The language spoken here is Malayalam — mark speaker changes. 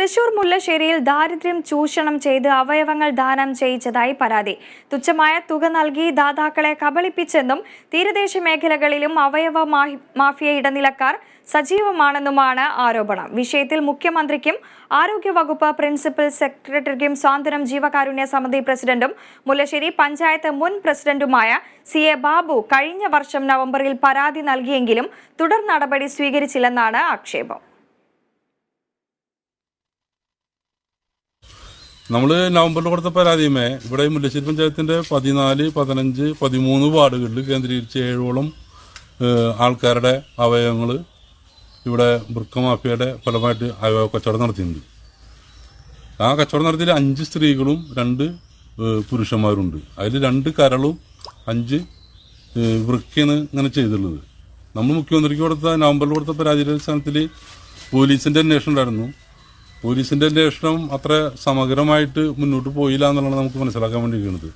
Speaker 1: തൃശൂർ മുല്ലശ്ശേരിയിൽ ദാരിദ്ര്യം ചൂഷണം ചെയ്ത് അവയവങ്ങൾ ദാനം ചെയ്യിച്ചതായി പരാതി. തുച്ഛമായ തുക നൽകി ദാതാക്കളെ കബളിപ്പിച്ചെന്നും തീരദേശ മേഖലകളിലും അവയവ മാഫിയ ഇടനിലക്കാർ സജീവമാണെന്നുമാണ് ആരോപണം. വിഷയത്തിൽ മുഖ്യമന്ത്രിക്കും ആരോഗ്യവകുപ്പ് പ്രിൻസിപ്പൽ സെക്രട്ടറിക്കും സ്വാതന്ത്ര്യം ജീവകാരുണ്യ സമിതി പ്രസിഡന്റും മുല്ലശ്ശേരി പഞ്ചായത്ത് മുൻ പ്രസിഡന്റുമായ സി എ ബാബു കഴിഞ്ഞ വർഷം നവംബറിൽ പരാതി നൽകിയെങ്കിലും തുടർ നടപടി സ്വീകരിച്ചില്ലെന്നാണ് ആക്ഷേപം.
Speaker 2: നമ്മൾ നവംബറിൽ കൊടുത്ത പരാതിയുമേ ഇവിടെ മുല്ലശ്ശേരി പഞ്ചായത്തിന്റെ പതിനാല് പതിനഞ്ച് പതിമൂന്ന് വാർഡുകളിൽ കേന്ദ്രീകരിച്ച് ഏഴോളം ആൾക്കാരുടെ അവയവങ്ങൾ ഇവിടെ വൃക്ക മാഫിയയുടെ ഫലമായിട്ട് അവയവ കച്ചവടം നടത്തിയിട്ടുണ്ട്. ആ കച്ചവടം നടത്തിയതിൽ അഞ്ച് സ്ത്രീകളും രണ്ട് പുരുഷന്മാരുണ്ട്. അതിൽ രണ്ട് കരളും അഞ്ച് വൃക്കയാണ് ഇങ്ങനെ ചെയ്തിട്ടുള്ളത് നമ്മൾ മുഖ്യമന്ത്രിക്ക് കൊടുത്ത നവംബറിൽ കൊടുത്ത പരാതിയുടെ അടിസ്ഥാനത്തിൽ പോലീസിന്റെ അന്വേഷണം ഉണ്ടായിരുന്നു. പോലീസിന്റെ അന്വേഷണം അത്ര സമഗ്രമായിട്ട് മുന്നോട്ട് പോയില്ല എന്നുള്ളതാണ് നമുക്ക് മനസ്സിലാക്കാൻ വേണ്ടിയിരിക്കുന്നത്.